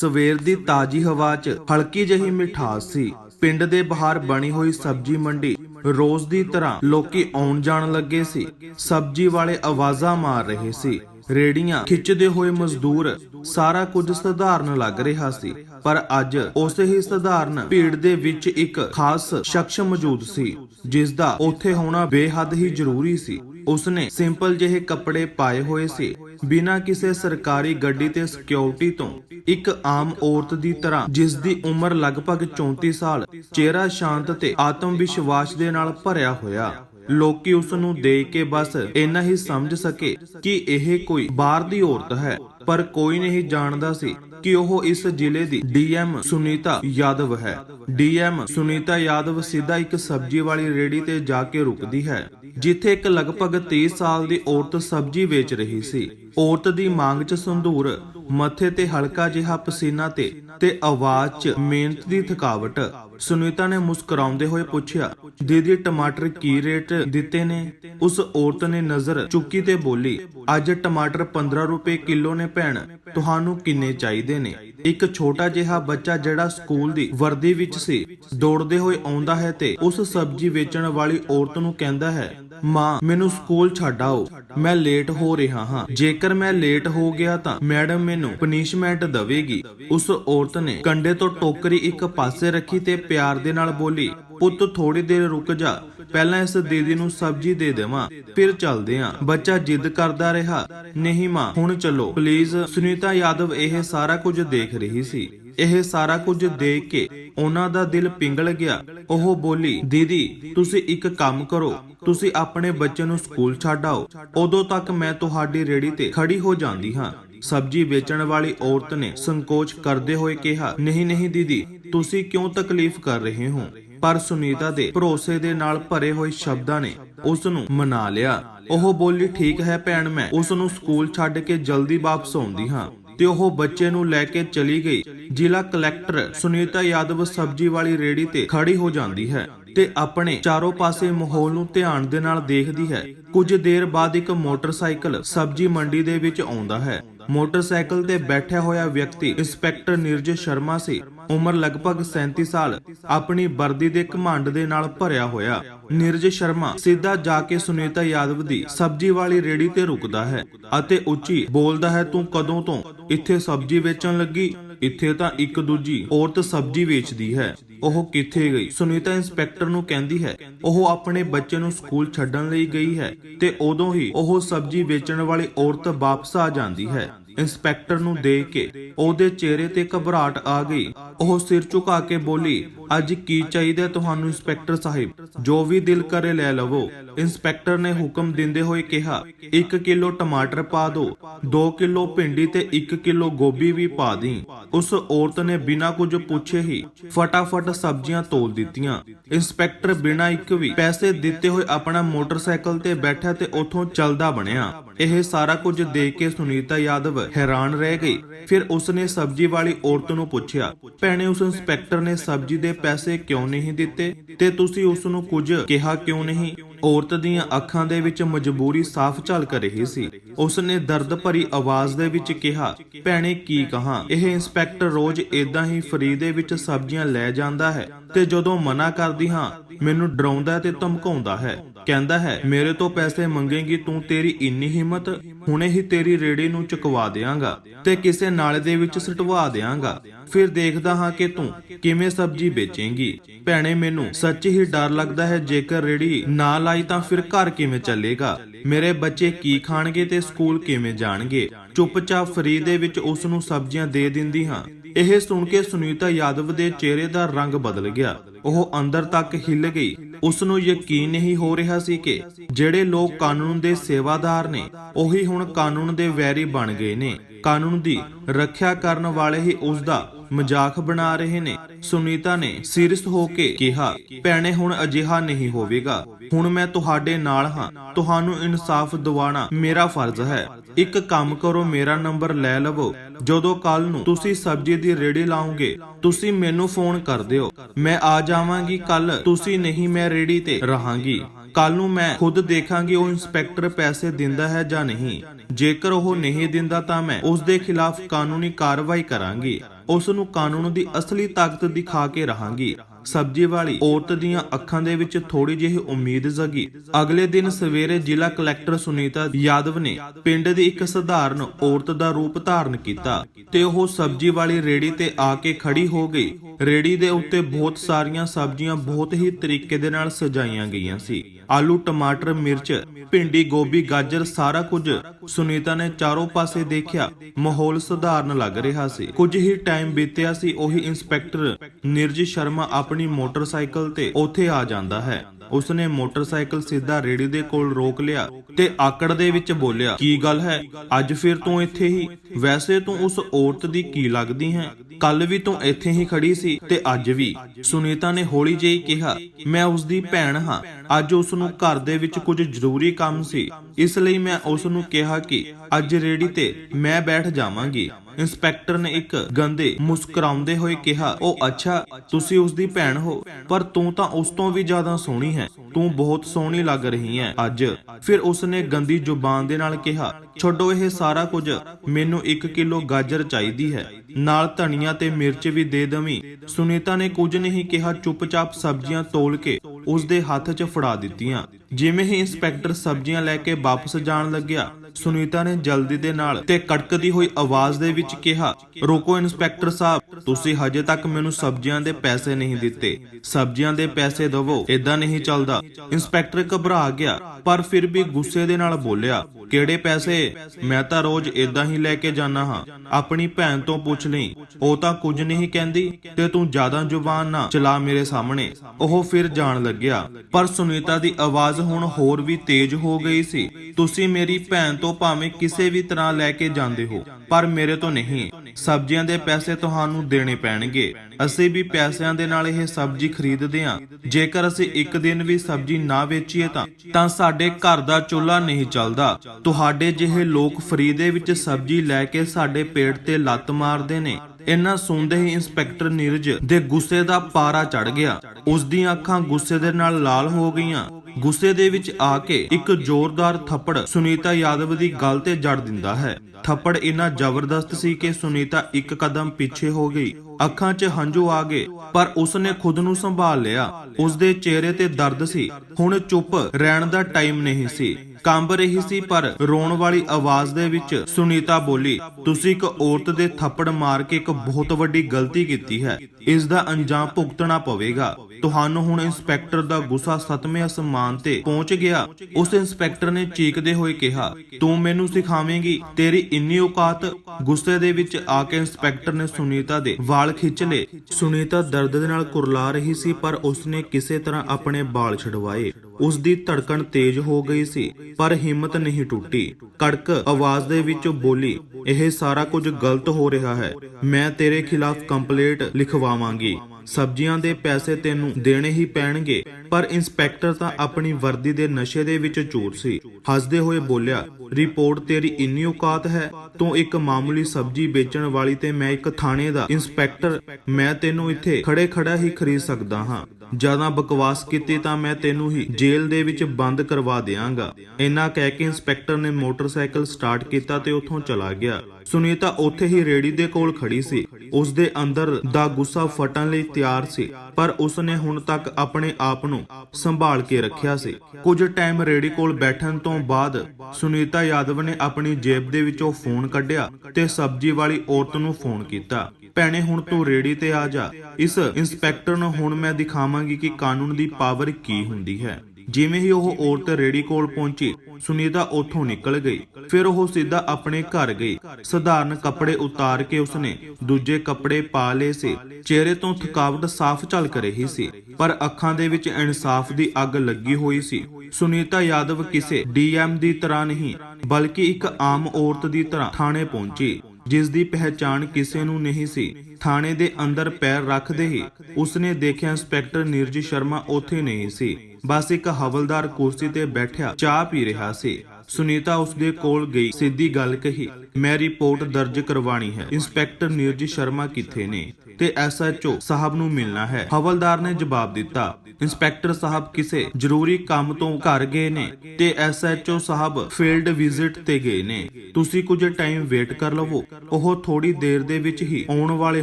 ਸਵੇਰ ਦੀ ਤਾਜੀ ਹਵਾ 'ਚ ਹਲਕੀ ਜਿਹੀ ਮਿਠਾਸ ਸੀ। ਪਿੰਡ ਦੇ ਬਾਹਰ ਬਣੀ ਹੋਈ ਸਬਜ਼ੀ ਮੰਡੀ ਰੋਜ਼ ਦੀ ਤਰ੍ਹਾਂ ਲੋਕੀ ਆਉਣ ਜਾਣ ਲੱਗੇ ਸੀ। ਸਬਜ਼ੀ ਵਾਲੇ ਆਵਾਜ਼ਾਂ ਮਾਰ ਰਹੇ ਸੀ। ਰੇੜੀਆਂ ਖਿੱਚਦੇ ਹੋਏ ਮਜ਼ਦੂਰ ਸਾਰਾ ਕੁਝ ਸਧਾਰਨ ਲੱਗ ਰਿਹਾ ਸੀ। ਪਰ ਅੱਜ ਉਸੇ ਹੀ ਸਧਾਰਨ ਭੀੜ ਦੇ ਵਿੱਚ ਇੱਕ ਖਾਸ ਸ਼ਖਸ ਮੌਜੂਦ ਸੀ ਜਿਸ ਦਾ ਉੱਥੇ ਹੋਣਾ ਬੇਹੱਦ ਹੀ ਜ਼ਰੂਰੀ ਸੀ। ਉਸਨੇ ਸਿੰਪਲ ਜਿਹੇ ਕੱਪੜੇ ਪਾਏ ਹੋਏ ਸੀ। ਬਿਨਾਂ ਕਿਸੇ ਸਰਕਾਰੀ ਗੱਡੀ ਤੇ ਸਿਕਿਉਰਿਟੀ ਤੋਂ ਇੱਕ ਆਮ ਔਰਤ ਦੀ ਤਰ੍ਹਾਂ ਜਿਸ ਦੀ ਉਮਰ ਲਗਭਗ 34 ਸਾਲ, ਚਿਹਰਾ ਸ਼ਾਂਤ ਤੇ ਆਤਮ ਵਿਸ਼ਵਾਸ ਦੇ ਨਾਲ ਭਰਿਆ ਹੋਇਆ। ਲੋਕੀ ਉਸ ਨੂੰ ਦੇਖ ਕੇ ਬਸ ਇੰਨਾ ਹੀ ਸਮਝ ਸਕੇ ਕਿ ਇਹ ਕੋਈ ਬਾਹਰ ਦੀ ਔਰਤ ਹੈ। ਪਰ ਕੋਈ ਨਹੀਂ ਜਾਣਦਾ ਸੀ ਕਿ ਉਹ ਇਸ ਜ਼ਿਲ੍ਹੇ ਦੀ ਡੀਐਮ ਸੁਨੀਤਾ ਯਾਦਵ ਹੈ। ਡੀਐਮ ਸੁਨੀਤਾ ਯਾਦਵ ਸਿੱਧਾ ਇੱਕ ਸਬਜ਼ੀ ਵਾਲੀ ਰੇੜੀ ਤੇ ਜਾ ਕੇ ਰੁਕਦੀ ਹੈ, ਜਿੱਥੇ ਇੱਕ ਲਗਭਗ 30 ਸਾਲ ਦੀ ਔਰਤ ਸਬਜ਼ੀ ਵੇਚ ਰਹੀ ਸੀ। ਔਰਤ ਦੀ ਮੰਗ 'ਚ ਸੰਧੂਰ, ਮੱਥੇ ਤੇ ਹਲਕਾ ਜਿਹਾ ਪਸੀਨਾ ਤੇ ਤੇ ਆਵਾਜ਼ 'ਚ ਮਿਹਨਤ ਦੀ ਥਕਾਵਟ। ਸੁਨੀਤਾ ਨੇ ਮੁਸਕਰਾਉਂਦੇ ਹੋਏ ਪੁੱਛਿਆ, ਦੀਦੀ, ਟਮਾਟਰ ਕੀ ਰੇਟ ਦਿੱਤੇ ਨੇ? ਉਸ ਔਰਤ ਨੇ ਨਜ਼ਰ ਚੁੱਕੀ ਤੇ ਬੋਲੀ, ਅੱਜ ਟਮਾਟਰ 15 ਰੁਪਏ ਕਿਲੋ ਨੇ ਭੈਣ, ਤੁਹਾਨੂੰ ਕਿੰਨੇ ਚਾਹੀਦੇ ਨੇ? ਇੱਕ ਛੋਟਾ ਜਿਹਾ ਬੱਚਾ ਜਿਹੜਾ ਸਕੂਲ ਦੀ ਵਰਦੀ ਵਿੱਚ ਸੀ, ਦੌੜਦੇ ਹੋਏ ਆਉਂਦਾ ਹੈ ਤੇ ਉਸ ਸਬਜ਼ੀ ਵੇਚਣ ਵਾਲੀ ਔਰਤ ਨੂੰ ਕਹਿੰਦਾ ਹੈ ਮਾਂ, ਮੈਨੂੰ ਸਕੂਲ ਛੱਡ ਆਓ ਮੈਂ ਲੇਟ ਹੋ ਰਿਹਾ ਹਾਂ। ਜੇਕਰ ਮੈਂ ਲੇਟ ਹੋ ਗਿਆ ਤਾਂ ਮੈਡਮ ਮੈਨੂੰ ਪਨਿਸ਼ਮੈਂਟ ਦੇਵੇਗੀ। ਉਸ ਔਰਤ ਨੇ ਕੰਡੇ ਤੋਂ ਟੋਕਰੀ ਇੱਕ ਪਾਸੇ ਰੱਖੀ ਤੇ ਪਿਆਰ ਦੇ ਨਾਲ ਬੋਲੀ, ਪੁੱਤ ਥੋੜੀ ਦੇਰ ਰੁਕ ਜਾ। ਪਹਿਲਾਂ ਇਸ ਦੀਦੀ ਨੂੰ ਸਬਜ਼ੀ ਦੇ ਦੇਵਾਂ। ਫਿਰ ਚੱਲਦੇ ਆਂ। ਬੱਚਾ ਜਿੱਦ ਕਰਦਾ ਰਿਹਾ, ਨਹੀਂ ਮਾਂ, ਹੁਣ ਚਲੋ। ਪਲੀਜ਼ ਸੁਨੀਤਾ ਯਾਦਵ ਇਹ ਸਾਰਾ ਕੁਝ ਦੇਖ ਰਹੀ ਸੀ। ਇਹ ਸਾਰਾ ਕੁਝ ਦੇਖ ਕੇ ਉਹਨਾਂ ਦਾ ਦਿਲ ਪਿੰਗਲ ਗਿਆ। ਉਹ ਬੋਲੀ, ਦੀਦੀ, ਤੁਸੀਂ ਇੱਕ ਕੰਮ ਕਰੋ। ਤੁਸੀਂ ਆਪਣੇ ਬੱਚੇ ਨੂੰ ਸਕੂਲ ਛੱਡ ਆਓ। ਉਦੋਂ ਤੱਕ ਮੈਂ ਤੁਹਾਡੀ ਰੇੜੀ ਤੇ ਖੜੀ ਹੋ ਜਾਂਦੀ ਹਾਂ। ਸਬਜ਼ੀ ਵੇਚਣ ਵਾਲੀ ਔਰਤ ਨੇ ਸੰਕੋਚ ਕਰਦੇ ਹੋਏ ਕਿਹਾ, ਨਹੀਂ ਨਹੀਂ, ਦੀਦੀ, ਤੁਸੀਂ ਕਿਉਂ ਤਕਲੀਫ ਕਰ ਰਹੇ ਹੋ? ਪਰ ਸੁਨੀਤਾ ਦੇ ਭਰੋਸੇ ਦੇ ਨਾਲ ਭਰੇ ਹੋਏ ਸ਼ਬਦਾਂ ਨੇ ਉਸ ਨੂੰ ਮਨਾ ਲਿਆ। ਉਹ ਬੋਲੀ, ਠੀਕ ਹੈ ਭੈਣ ਮੈਂ, ਉਸ ਨੂੰ ਸਕੂਲ ਛੱਡ ਕੇ ਜਲਦੀ ਵਾਪਸ ਆਉਂਦੀ ਹਾਂ। ਤੇ ਉਹ ਬੱਚੇ ਨੂੰ ਲੈ ਕੇ ਚਲੀ ਗਈ। ਜ਼ਿਲ੍ਹਾ ਕਲੈਕਟਰ ਸੁਨੀਤਾ ਯਾਦਵ ਸਬਜ਼ੀ ਵਾਲੀ ਰੇੜੀ ਤੇ ਖੜੀ ਹੋ ਜਾਂਦੀ ਹੈ ਤੇ ਆਪਣੇ ਚਾਰੋਂ ਪਾਸੇ ਮਾਹੌਲ ਨੂੰ ਧਿਆਨ ਦੇ ਨਾਲ ਦੇਖਦੀ ਹੈ। ਕੁਝ ਦੇਰ ਬਾਅਦ ਇੱਕ ਮੋਟਰਸਾਈਕਲ ਸਬਜ਼ੀ ਮੰਡੀ ਦੇ ਵਿੱਚ ਆਉਂਦਾ ਹੈ। ਮੋਟਰਸਾਈਕਲ ਤੇ ਬੈਠਿਆ ਹੋਇਆ ਵਿਅਕਤੀ ਇੰਸਪੈਕਟਰ ਨਿਰਜ ਸ਼ਰਮਾ ਸੀ। ਉਮਰ ਲਗਭਗ 37 ਸਾਲ, ਆਪਣੀ ਵਰਦੀ ਦੇ ਘਮੰਡ ਦੇ ਨਾਲ ਭਰਿਆ ਹੋਇਆ। ਨਿਰਜ ਸ਼ਰਮਾ ਸਿੱਧਾ ਜਾ ਕੇ ਸੁਨੀਤਾ ਯਾਦਵ ਦੀ ਸਬਜ਼ੀ ਵਾਲੀ ਰੇੜੀ ਤੇ ਰੁਕਦਾ ਹੈ ਅਤੇ ਉੱਚੀ ਬੋਲਦਾ ਹੈ, ਤੂੰ ਕਦੋਂ ਤੋਂ ਇੱਥੇ ਸਬਜ਼ੀ ਵੇਚਣ ਲੱਗੀ? ਇੱਥੇ ਤਾਂ ਇੱਕ ਦੂਜੀ ਔਰਤ ਸਬਜ਼ੀ ਵੇਚਦੀ ਹੈ। ਉਹ ਕਿੱਥੇ ਗਈ? ਸੁਨੀਤਾ ਇੰਸਪੈਕਟਰ ਨੂੰ ਕਹਿੰਦੀ ਹੈ, ਉਹ ਆਪਣੇ ਬੱਚੇ ਨੂੰ ਸਕੂਲ ਛੱਡਣ ਲਈ ਗਈ ਹੈ ਤੇ ਉਦੋਂ ਹੀ ਉਹ ਸਬਜ਼ੀ ਵੇਚਣ ਵਾਲੀ ਔਰਤ ਵਾਪਸ ਆ ਜਾਂਦੀ ਹੈ। ਇੰਸਪੈਕਟਰ ਨੂੰ ਦੇਖ ਕੇ ਉਹਦੇ ਚਿਹਰੇ ਤੇ ਘਬਰਾਹਟ ਆ ਗਈ। ਉਹ ਸਿਰ ਝੁਕਾ ਕੇ ਬੋਲੀ, ਅੱਜ ਕੀ ਚਾਹੀਦਾ ਤੁਹਾਨੂੰ, ਇੰਸਪੈਕਟਰ ਸਾਹਿਬ? ਜੋ ਵੀ ਦਿਲ ਕਰੇ ਲੈ ਲਵੋ। ਇੰਸਪੈਕਟਰ ਨੇ ਹੁਕਮ ਦਿੰਦੇ ਹੋਏ ਕਿਹਾ 1 ਕਿਲੋ ਟਮਾਟਰ ਪਾ ਦਿਓ 2 ਕਿਲੋ ਭਿੰਡੀ ਤੇ 1 ਕਿਲੋ ਗੋਭੀ ਵੀ ਪਾ ਦੀ। ਉਸ ਔਰਤ ਨੇ ਬਿਨਾਂ ਕੁਝ ਪੁੱਛੇ ਹੀ ਫਟਾਫਟ ਸਬਜ਼ੀਆਂ ਤੋਲ ਦਿੱਤੀਆਂ। ਇੰਸਪੈਕਟਰ ਬਿਨਾਂ ਇੱਕ ਵੀ ਪੈਸੇ ਦਿੱਤੇ ਹੋਏ ਆਪਣਾ ਮੋਟਰਸਾਈਕਲ ਤੇ ਬੈਠਾ ਤੇ ਉੱਥੋਂ ਚੱਲਦਾ ਬਣਿਆ। ਇਹ ਸਾਰਾ ਕੁਝ ਦੇਖ ਕੇ ਸੁਨੀਤਾ ਯਾਦਵ ਹੈਰਾਨ ਰਹਿ ਗਈ। ਫਿਰ ਉਸਨੇ ਸਬਜ਼ੀ ਵਾਲੀ ਔਰਤ ਨੂੰ ਪੁੱਛਿਆ ਭੈਣੇ, ਉਸ ਇੰਸਪੈਕਟਰ ਨੇ ਸਬਜ਼ੀ ਦੇ ਪੈਸੇ ਕਿਉਂ ਨਹੀਂ ਦਿੱਤੇ? ਤੇ ਤੁਸੀਂ ਉਸ ਨੂੰ ਕੁਝ ਕਿਹਾ ਕਿਉਂ ਨਹੀਂ? ਔਰਤ ਦੀਆਂ ਅੱਖਾਂ ਦੇ ਵਿੱਚ ਮਜਬੂਰੀ ਸਾਫ਼ ਝਲਕ ਰਹੀ ਸੀ। ਉਸਨੇ ਦਰਦ ਭਰੀ ਆਵਾਜ਼ ਦੇ ਵਿੱਚ ਕਿਹਾ, ਭੈਣੇ, ਕੀ ਕਹਾਂ? ਇਹ ਇੰਸਪੈਕਟਰ ਰੋਜ਼ ਇਦਾਂ ਹੀ ਫਰੀ ਦੇ ਵਿੱਚ ਸਬਜ਼ੀਆਂ ਲੈ ਜਾਂਦਾ ਹੈ ਤੇ ਜਦੋਂ ਮਨਾ ਕਰਦੀ ਹਾਂ, ਮੈਨੂੰ ਡਰਾਉਂਦਾ ਤੇ ਧਮਕਾਉਂਦਾ ਹੈ। ਕਹਿੰਦਾ ਹੈ, ਮੇਰੇ ਤੋਂ ਪੈਸੇ ਮੰਗੇਗੀ, ਤੂੰ ਤੇਰੀ ਇੰਨੀ ਹਿੰਮਤ? ਹੁਣੇ ਹੀ ਤੇਰੀ ਰੇੜੀ ਨੂੰ ਚੁਕਵਾ ਦੇਵਾਂਗਾ ਤੇ ਕਿਸੇ ਨਾਲੇ ਦੇ ਵਿੱਚ ਸਟਵਾ ਦੇਵਾਂਗਾ ਫਿਰ ਦੇਖਦਾ ਹਾਂ ਕਿ ਤੂੰ ਕਿਵੇਂ ਸਬਜ਼ੀ ਵੇਚੇਂਗੀ। ਭੈਣੇ, ਮੈਨੂੰ ਸੱਚ ਹੀ ਡਰ ਲੱਗਦਾ ਹੈ, ਜੇਕਰ ਰੇੜੀ ਨਾ ਲਾਈ ਤਾਂ ਫਿਰ ਘਰ ਕਿਵੇਂ ਚੱਲੇਗਾ? ਮੇਰੇ ਬੱਚੇ ਕੀ ਖਾਣਗੇ ਤੇ ਸਕੂਲ ਕਿਵੇਂ ਜਾਣਗੇ? ਚੁੱਪਚਾਪ ਫਰੀ ਦੇ ਵਿੱਚ ਉਸ ਨੂੰ ਸਬਜ਼ੀਆਂ ਦੇ ਦਿੰਦੀ ਹਾਂ। ਇਹ ਸੁਣ ਕੇ ਸੁਨੀਤਾ ਯਾਦਵ ਦੇ ਚਿਹਰੇ ਦਾ ਰੰਗ ਬਦਲ ਗਿਆ। ਉਹ ਅੰਦਰ ਤੱਕ ਹਿੱਲ ਗਈ। ਉਸ ਨੂੰ ਯਕੀਨ ਨਹੀਂ ਹੋ ਰਿਹਾ ਸੀ ਕਿ ਜਿਹੜੇ ਲੋਕ ਕਾਨੂੰਨ ਦੇ ਸੇਵਾਦਾਰ ਨੇ, ਉਹੀ ਹੁਣ ਕਾਨੂੰਨ ਦੇ ਵੈਰੀ ਬਣ ਗਏ ਨੇ। ਕਾਨੂੰਨ ਦੀ ਰੱਖਿਆ ਕਰਨ ਵਾਲੇ ਹੀ ਉਸ ਦਾ ਮਜ਼ਾਕ ਬਣਾ ਰਹੇ ਨੇ। ਸੁਨੀਤਾ ਨੇ ਸੀਰੀਅਸ ਹੋ ਕੇ ਕਿਹਾ, ਭੈਣੇ, ਹੁਣ ਅਜਿਹਾ ਨਹੀਂ ਹੋਵੇਗਾ। ਹੁਣ ਮੈਂ ਤੁਹਾਡੇ ਨਾਲ ਹਾਂ। ਤੁਹਾਨੂੰ ਇਨਸਾਫ ਦਿਵਾਣਾ ਮੇਰਾ ਫਰਜ਼ ਹੈ। ਇੱਕ ਕੰਮ ਕਰੋ, ਮੇਰਾ ਨੰਬਰ ਲੈ ਲਵੋ। ਜਦੋਂ ਕੱਲ ਨੂੰ ਤੁਸੀਂ ਸਬਜ਼ੀ ਦੀ ਰੇੜੀ ਲਾਉਂਗੇ ਤੁਸੀਂ ਮੈਨੂੰ ਫੋਨ ਕਰ ਦਿਓ। ਮੈਂ ਆ ਜਾਵਾਂਗੀ ਕੱਲ ਤੁਸੀਂ ਨਹੀਂ, ਮੈਂ ਰੇੜੀ ਤੇ ਰਹਾਂਗੀ। ਕੱਲ ਨੂੰ ਮੈਂ ਖੁਦ ਦੇਖਾਂਗੀ ਉਹ ਇੰਸਪੈਕਟਰ ਪੈਸੇ ਦਿੰਦਾ ਹੈ ਜਾਂ ਨਹੀਂ। ਜੇਕਰ ਉਹ ਨਹੀਂ ਦਿੰਦਾ ਤਾਂ ਮੈਂ ਉਸ ਦੇ ਖਿਲਾਫ ਕਾਨੂੰਨੀ ਕਾਰਵਾਈ ਕਰਾਂਗੀ। ਉਸ ਨੂੰ ਕਾਨੂੰਨ ਦੀ ਅਸਲੀ ਤਾਕਤ ਦਿਖਾ ਕੇ ਰਹਾਂਗੀ। ਸਬਜੀ ਵਾਲੀ ਔਰਤ ਦੀਆਂ ਅੱਖਾਂ ਦੇ ਵਿੱਚ ਥੋੜੀ ਜਿਹੀ ਉਮੀਦ ਜ਼ਗੀ। ਅਗਲੇ ਦਿਨ ਸਵੇਰੇ ਜ਼ਿਲ੍ਹਾ ਕਲੈਕਟਰ ਸੁਨੀਤਾ ਯਾਦਵ ਨੇ ਪਿੰਡ ਦੀ ਇੱਕ ਸਧਾਰਨ ਔਰਤ ਦਾ ਰੂਪ ਧਾਰਨ ਕੀਤਾ ਤੇ ਉਹ ਸਬਜੀ ਵਾਲੀ ਰੇੜੀ ਤੇ ਆ ਕੇ ਖੜੀ ਹੋ ਗਈ। ਰੇੜੀ ਦੇ ਉੱਤੇ ਬਹੁਤ ਸਾਰੀਆਂ ਸਬਜ਼ੀਆਂ ਬਹੁਤ ਹੀ ਤਰੀਕੇ ਦੇ ਨਾਲ ਸਜਾਈਆਂ ਗਈਆਂ ਸੀ। ਆਲੂ, ਟਮਾਟਰ, ਮਿਰਚ, ਭਿੰਡੀ, ਗੋਭੀ, ਗਾਜਰ, ਸਾਰਾ ਕੁਝ ਸੁਨੀਤਾ ਨੇ ਚਾਰੋਂ ਪਾਸੇ ਦੇਖਿਆ। ਮਾਹੌਲ ਸਧਾਰਨ ਲੱਗ ਰਿਹਾ ਸੀ। ਕੁਝ ਹੀ ਟਾਈਮ ਬੀਤਿਆ ਸੀ, ਉਹੀ ਇੰਸਪੈਕਟਰ ਨਿਰਜ ਸ਼ਰਮਾ ਆਪਣੀ ਮੋਟਰਸਾਈਕਲ ਤੇ ਉੱਥੇ ਆ ਜਾਂਦਾ ਹੈ। ਉਸਨੇ ਮੋਟਰਸਾਈਕਲ ਸਿੱਧਾ ਰੇੜੀ ਦੇ ਕੋਲ ਰੋਕ ਲਿਆ ਤੇ ਆਕੜ ਦੇ ਵਿੱਚ ਬੋਲਿਆ, ਕੀ ਗੱਲ ਹੈ? ਅੱਜ ਫਿਰ ਤੂੰ ਇੱਥੇ ਹੀ? ਵੈਸੇ ਤੂੰ ਉਸ ਔਰਤ ਦੀ ਕੀ ਲੱਗਦੀ ਹੈ? ਕੱਲ ਵੀ ਤੂੰ ਇੱਥੇ ਹੀ ਖੜੀ ਸੀ ਤੇ ਅੱਜ ਵੀ। ਸੁਨੀਤਾ ਨੇ ਹੌਲੀ ਜਿਹੀ ਕਿਹਾ, ਮੈਂ ਉਸ ਦੀ ਭੈਣ ਹਾਂ। ਅੱਜ ਉਸ ਨੂੰ ਘਰ ਦੇ ਵਿੱਚ ਕੁਝ ਜ਼ਰੂਰੀ ਕੰਮ ਸੀ। ਇਸ ਲਈ ਮੈਂ ਉਸ ਨੂੰ ਕਿਹਾ ਕਿ ਅੱਜ ਰੇੜੀ ਤੇ ਮੈਂ ਬੈਠ ਜਾਵਾਂਗੀ। ਇੰਸਪੈਕਟਰ ਨੇ ਇੱਕ ਗੰਦੇ ਮੁਸਕਰਾਉਂਦੇ ਹੋਏ ਕਿਹਾ ਉਹ ਅੱਛਾ, ਤੁਸੀਂ ਉਸ ਦੀ ਭੈਣ ਹੋ, ਪਰ ਤੂੰ ਤਾਂ ਉਸ ਤੋਂ ਵੀ ਜ਼ਿਆਦਾ ਸੋਹਣੀ ਹੈ। ਤੂੰ ਬਹੁਤ ਸੋਹਣੀ ਲੱਗ ਰਹੀ ਹੈ ਅੱਜ। ਫਿਰ ਉਸਨੇ ਗੰਦੀ ਜ਼ੁਬਾਨ ਦੇ ਨਾਲ ਕਿਹਾ, ਛੱਡੋ ਇਹ ਸਾਰਾ ਕੁਝ, ਮੈਨੂੰ 1 ਕਿਲੋ ਗਾਜਰ ਚਾਹੀਦੀ ਹੈ। ਨਾਲ ਧਨੀਆ ਤੇ ਮਿਰਚ ਵੀ ਦੇ ਦਵੀਂ। ਸੁਨੀਤਾ ਨੇ ਕੁਝ ਨਹੀਂ ਕਿਹਾ, ਚੁੱਪਚਾਪ ਸਬਜ਼ੀਆਂ ਤੋਲ ਕੇ ਉਸ ਦੇ ਹੱਥ 'ਚ ਫੜਾ ਦਿੱਤੀਆਂ। ਜਿਵੇਂ ਹੀ ਇੰਸਪੈਕਟਰ ਸਬਜ਼ੀਆਂ ਲੈ ਕੇ ਵਾਪਸ ਜਾਣ ਲੱਗਿਆ, ਸੁਨੀਤਾ ਨੇ ਜਲਦੀ ਦੇ ਨਾਲ ਤੇ ਕੜਕਦੀ ਹੋਈ ਆਵਾਜ਼ ਦੇ ਵਿੱਚ ਕਿਹਾ, ਰੋਕੋ ਇੰਸਪੈਕਟਰ ਸਾਹਿਬ, ਤੁਸੀਂ ਹਜੇ ਤੱਕ ਮੈਨੂੰ ਸਬਜ਼ੀਆਂ ਦੇ ਪੈਸੇ ਨਹੀਂ ਦਿੱਤੇ। ਸਬਜ਼ੀਆਂ ਦੇ ਪੈਸੇ ਦਵੋ ਇਦਾਂ ਨਹੀਂ ਚੱਲਦਾ। ਇੰਸਪੈਕਟਰ ਘਬਰਾ ਗਿਆ, ਪਰ ਫਿਰ ਵੀ ਗੁੱਸੇ ਦੇ ਨਾਲ ਬੋਲਿਆ, ਕਿਹੜੇ ਪੈਸੇ? ਮੈਂ ਤਾਂ ਰੋਜ਼ ਇਦਾਂ ਹੀ ਲੈ ਕੇ ਜਾਣਾ ਹਾਂ। ਆਪਣੀ ਭੈਣ ਤੋਂ ਪੁੱਛ ਲਈ। ਉਹ ਤਾਂ ਕੁਝ ਨਹੀਂ ਕਹਿੰਦੀ, ਤੇ ਤੂੰ ਜ਼ਿਆਦਾ ਜ਼ੁਬਾਨ ਨਾ, ਚਲਾ ਮੇਰੇ ਸਾਹਮਣੇ। ਉਹ ਫਿਰ ਜਾਣ ਲੱਗਿਆ, ਪਰ ਸੁਨੀਤਾ ਦੀ ਆਵਾਜ਼ ਹੁਣ ਹੋਰ ਵੀ ਤੇਜ਼ ਹੋ ਗਈ ਸੀ, ਤੁਸੀਂ ਮੇਰੀ ਭੈਣ ਤੋਂ ਭਾਵੇਂ ਕਿਸੇ ਵੀ ਤਰ੍ਹਾਂ ਲੈ ਕੇ ਜਾਂਦੇ ਹੋ, ਪਰ ਮੇਰੇ ਤੋਂ ਨਹੀਂ। ਸਬਜ਼ੀਆਂ ਦੇ ਪੈਸੇ ਤੁਹਾਨੂੰ ਦੇਣੇ ਪੈਣਗੇ। ਅਸੀਂ ਵੀ ਪੈਸਿਆਂ ਦੇ ਨਾਲ ਇਹ ਸਬਜ਼ੀ ਖਰੀਦਦੇ ਹਾਂ। ਜੇਕਰ ਅਸੀਂ ਇੱਕ ਦਿਨ ਵੀ ਸਬਜ਼ੀ ਨਾ ਵੇਚੀਏ ਤਾਂ ਤਾਂ ਸਾਡੇ ਘਰ ਦਾ ਚੁੱਲ੍ਹਾ ਨਹੀਂ ਚੱਲਦਾ। ਤੁਹਾਡੇ ਜਿਹੇ ਲੋਕ ਫਰੀ ਦੇ ਵਿੱਚ ਸਬਜ਼ੀ ਲੈ ਕੇ ਸਾਡੇ ਪੇਟ ਤੇ ਲੱਤ ਮਾਰਦੇ ਨੇ। ਇਹਨਾਂ ਸੁਣਦੇ ਹੀ ਇੰਸਪੈਕਟਰ ਨੀਰਜ ਦੇ ਗੁੱਸੇ ਦਾ ਪਾਰਾ ਚੜ ਗਿਆ। ਉਸ ਦੀਆਂ ਅੱਖਾਂ ਗੁੱਸੇ ਦੇ ਨਾਲ ਲਾਲ ਹੋ ਗਈਆਂ। ਗੁੱਸੇ ਦੇ ਵਿੱਚ ਆ ਕੇ ਇੱਕ ਜ਼ੋਰਦਾਰ ਥੱਪੜ ਸੁਨੀਤਾ ਯਾਦਵ ਦੀ ਗਲ ਤੇ ਜੜ ਦਿੰਦਾ ਹੈ। ਥੱਪੜ ਇੰਨਾ ਜ਼ਬਰਦਸਤ ਸੀ ਕਿ ਸੁਨੀਤਾ ਇੱਕ ਕਦਮ ਪਿੱਛੇ ਹੋ ਗਈ। ਅੱਖਾਂ 'ਚ ਹੰਝੂ ਆ ਗਏ, ਪਰ ਉਸਨੇ ਖੁਦ ਨੂੰ ਸੰਭਾਲ ਲਿਆ। ਉਸ ਦੇ ਚਿਹਰੇ ਤੇ ਦਰਦ ਸੀ। ਹੁਣ ਚੁੱਪ ਰਹਿਣ ਦਾ ਟਾਈਮ ਨਹੀਂ ਸੀ। ਕੰਬ ਰਹੀ ਸੀ, ਪਰ ਰੋਣ ਵਾਲੀ ਆਵਾਜ਼ ਦੇ ਵਿੱਚ ਸੁਨੀਤਾ ਬੋਲੀ, ਤੁਸੀਂ ਇੱਕ ਔਰਤ ਦੇ ਥੱਪੜ ਮਾਰ ਕੇ ਇੱਕ ਬਹੁਤ ਵੱਡੀ ਗਲਤੀ ਕੀਤੀ ਹੈ। ਇਸ ਦਾ ਅੰਜਾਮ ਭੁਗਤਣਾ ਪਵੇਗਾ। ਤੁਹਾਨੂੰ ਹੁਣ ਇੰਸਪੈਕਟਰ ਦਾ ਗੁੱਸਾ ਸਤਵੇਂ ਅਸਮਾਨ ਤੇ ਪਹੁੰਚ ਗਿਆ। ਉਸ ਇੰਸਪੈਕਟਰ ਨੇ ਚੀਕਦੇ ਹੋਏ ਕਿਹਾ, ਤੂੰ ਮੈਨੂੰ ਸਿਖਾਵੇਂਗੀ। ਤੇਰੀ ਇੰਨੀ ਔਕਾਤ? ਗੁੱਸੇ ਦੇ ਵਿੱਚ ਆ ਕੇ ਇੰਸਪੈਕਟਰ ਨੇ ਸੁਨੀਤਾ ਦੇ ਵਾਲ ਖਿੱਚ ਲਏ। ਸੁਨੀਤਾ ਦਰਦ ਦੇ ਨਾਲ ਕੁਰਲਾ ਰਹੀ ਸੀ, ਪਰ ਉਸਨੇ ਕਿਸੇ ਤਰ੍ਹਾਂ ਆਪਣੇ ਵਾਲ ਛਡਵਾਏ। ਉਸ ਦੀ ਧੜਕਣ ਤੇਜ਼ ਹੋ ਗਈ ਸੀ, ਪਰ ਹਿੰਮਤ ਨਹੀਂ ਟੁੱਟੀ। ਕੜਕ ਆਵਾਜ਼ ਦੇ ਵਿੱਚ ਬੋਲੀ, ਇਹ ਸਾਰਾ ਕੁਝ ਗਲਤ ਹੋ ਰਿਹਾ ਹੈ। ਮੈਂ ਤੇਰੇ ਖਿਲਾਫ ਕੰਪਲੇਂਟ ਲਿਖਵਾਵਾਂਗੀ। ਸਬਜ਼ੀਆਂ ਦੇ ਪੈਸੇ ਤੈਨੂੰ ਦੇਣੇ ਹੀ ਪੈਣਗੇ। ਪਰ ਇੰਸਪੈਕਟਰ ਤਾਂ ਆਪਣੀ ਵਰਦੀ ਦੇ ਨਸ਼ੇ ਦੇ ਵਿੱਚ ਚੂਰ ਸੀ। ਹੱਸਦੇ ਹੋਏ ਬੋਲਿਆ ਰਿਪੋਰਟ ਤੇਰੀ ਇੰਨੀ ਔਕਾਤ ਹੈ, ਤੂੰ ਇੱਕ ਮਾਮੂਲੀ ਸਬਜ਼ੀ ਵੇਚਣ ਵਾਲੀ ਤੇ ਮੈਂ ਇੱਕ ਥਾਣੇ ਦਾ ਇੰਸਪੈਕਟਰ, ਮੈਂ ਤੈਨੂੰ ਇੱਥੇ ਖੜੇ ਖੜਾ ਹੀ ਖਰੀਦ ਸਕਦਾ ਹਾਂ। ਜ਼ਿਆਦਾ ਬਕਵਾਸ ਕੀਤੀ ਤਾਂ ਮੈਂ ਤੈਨੂੰ ਹੀ ਜੇਲ੍ਹ ਦੇ ਵਿੱਚ ਬੰਦ ਕਰਵਾ ਦਿਆਂਗਾ। ਇੰਨਾ ਕਹਿ ਕੇ ਇੰਸਪੈਕਟਰ ਨੇ ਮੋਟਰਸਾਈਕਲ ਸਟਾਰਟ ਕੀਤਾ ਤੇ ਉੱਥੋਂ ਚਲਾ ਗਿਆ। ਸੁਨੀਤਾ ਉੱਥੇ ਹੀ ਰੇੜੀ ਦੇ ਕੋਲ ਖੜੀ ਸੀ। ਉਸ ਦੇ ਅੰਦਰ ਦਾ ਗੁੱਸਾ ਫਟਣ ਲਈ ਤਿਆਰ ਸੀ। ਪਰ ਉਸ ਨੇ ਹੁਣ ਤੱਕ ਆਪਣੇ ਆਪ ਨੂੰ ਸੰਭਾਲ ਕੇ ਰੱਖਿਆ ਸੀ। ਕੁਝ ਟਾਈਮ ਰੇੜੀ ਕੋਲ ਬੈਠਣ ਤੋਂ ਬਾਅਦ ਸੁਨੀਤਾ ਯਾਦਵ ਨੇ ਆਪਣੀ ਜੇਬ ਦੇ ਵਿੱਚੋਂ ਫੋਨ ਕੱਢਿਆ ਤੇ ਸਬਜ਼ੀ ਵਾਲੀ ਔਰਤ ਨੂੰ ਫੋਨ ਕੀਤਾ। ਭੈਣੇ, ਹੁਣ ਤੂੰ ਰੇੜੀ ਤੇ ਆ ਜਾ। ਇਸ ਇੰਸਪੈਕਟਰ ਨੂੰ ਹੁਣ ਮੈਂ ਦਿਖਾਵਾਂਗੀ ਕਿ ਕਾਨੂੰਨ ਦੀ ਪਾਵਰ ਕੀ ਹੁੰਦੀ ਹੈ। ਜਿਵੇਂ ਹੀ ਉਹ ਔਰਤ ਰੇੜੀ ਕੋਲ ਪਹੁੰਚੀ, ਸੁਨੀਤਾ ਉੱਥੋਂ ਨਿਕਲ ਗਈ। ਫਿਰ ਉਹ ਸਿੱਧਾ ਆਪਣੇ ਘਰ ਗਈ। ਸਧਾਰਨ ਕੱਪੜੇ ਉਤਾਰ ਕੇ ਉਸਨੇ ਦੂਜੇ ਕੱਪੜੇ ਪਾ ਲਏ ਸੀ। ਚਿਹਰੇ ਤੋਂ ਥਕਾਵਟ ਸਾਫ਼ ਝਲਕ ਰਹੀ ਸੀ, ਪਰ ਅੱਖਾਂ ਦੇ ਵਿੱਚ ਇਨਸਾਫ ਦੀ ਅੱਗ ਲੱਗੀ ਹੋਈ ਸੀ। ਸੁਨੀਤਾ ਯਾਦਵ ਕਿਸੇ ਡੀਐਮ ਦੀ ਤਰ੍ਹਾਂ ਨਹੀਂ, ਬਲਕਿ ਇੱਕ ਆਮ ਔਰਤ ਦੀ ਤਰ੍ਹਾਂ ਥਾਣੇ ਪਹੁੰਚੀ, ਜਿਸ ਦੀ ਪਹਿਚਾਣ ਕਿਸੇ ਨੂੰ ਨਹੀਂ ਸੀ। ਥਾਣੇ ਦੇ ਅੰਦਰ ਪੈਰ ਰੱਖਦੇ ਹੀ ਉਸਨੇ ਦੇਖਿਆ ਇੰਸਪੈਕਟਰ ਨਿਰਜੀ ਸ਼ਰਮਾ ਉੱਥੇ ਨਹੀਂ ਸੀ। ਬਸ ਇੱਕ ਹਵਲਦਾਰ ਕੁਰਸੀ ਤੇ ਬੈਠਿਆ, ਚਾਹ ਪੀ ਰਿਹਾ ਸੀ। ਸੁਨੀਤਾ ਉਸਦੇ ਕੋਲ ਗਈ, ਸਿੱਧੀ ਗੱਲ ਕਹੀ, ਮੈਂ ਰਿਪੋਰਟ ਦਰਜ ਕਰਵਾਣੀ ਹੈ। ਇੰਸਪੈਕਟਰ ਨਿਰਜੀ ਸ਼ਰਮਾ ਕਿੱਥੇ ਨੇ? ਤੇ ਐਸਐਚਓ ਸਾਹਿਬ ਨੂੰ ਮਿਲਣਾ ਹੈ। ਹਵਲਦਾਰ ਨੇ ਜਵਾਬ ਦਿੱਤਾ ਇੰਸਪੈਕਟਰ ਸਾਹਿਬ ਕਿਸੇ ਜ਼ਰੂਰੀ ਕੰਮ ਤੋਂ ਘਰ ਗਏ ਨੇ ਤੇ ਐਸਐਚਓ ਸਾਹਿਬ ਫੀਲਡ ਵਿਜ਼ਿਟ ਤੇ ਗਏ ਨੇ। ਤੁਸੀਂ ਕੁਝ ਟਾਈਮ ਵੇਟ ਕਰ ਲਵੋ। ਉਹ ਥੋੜੀ ਦੇਰ ਦੇ ਵਿੱਚ ਹੀ ਆਉਣ ਵਾਲੇ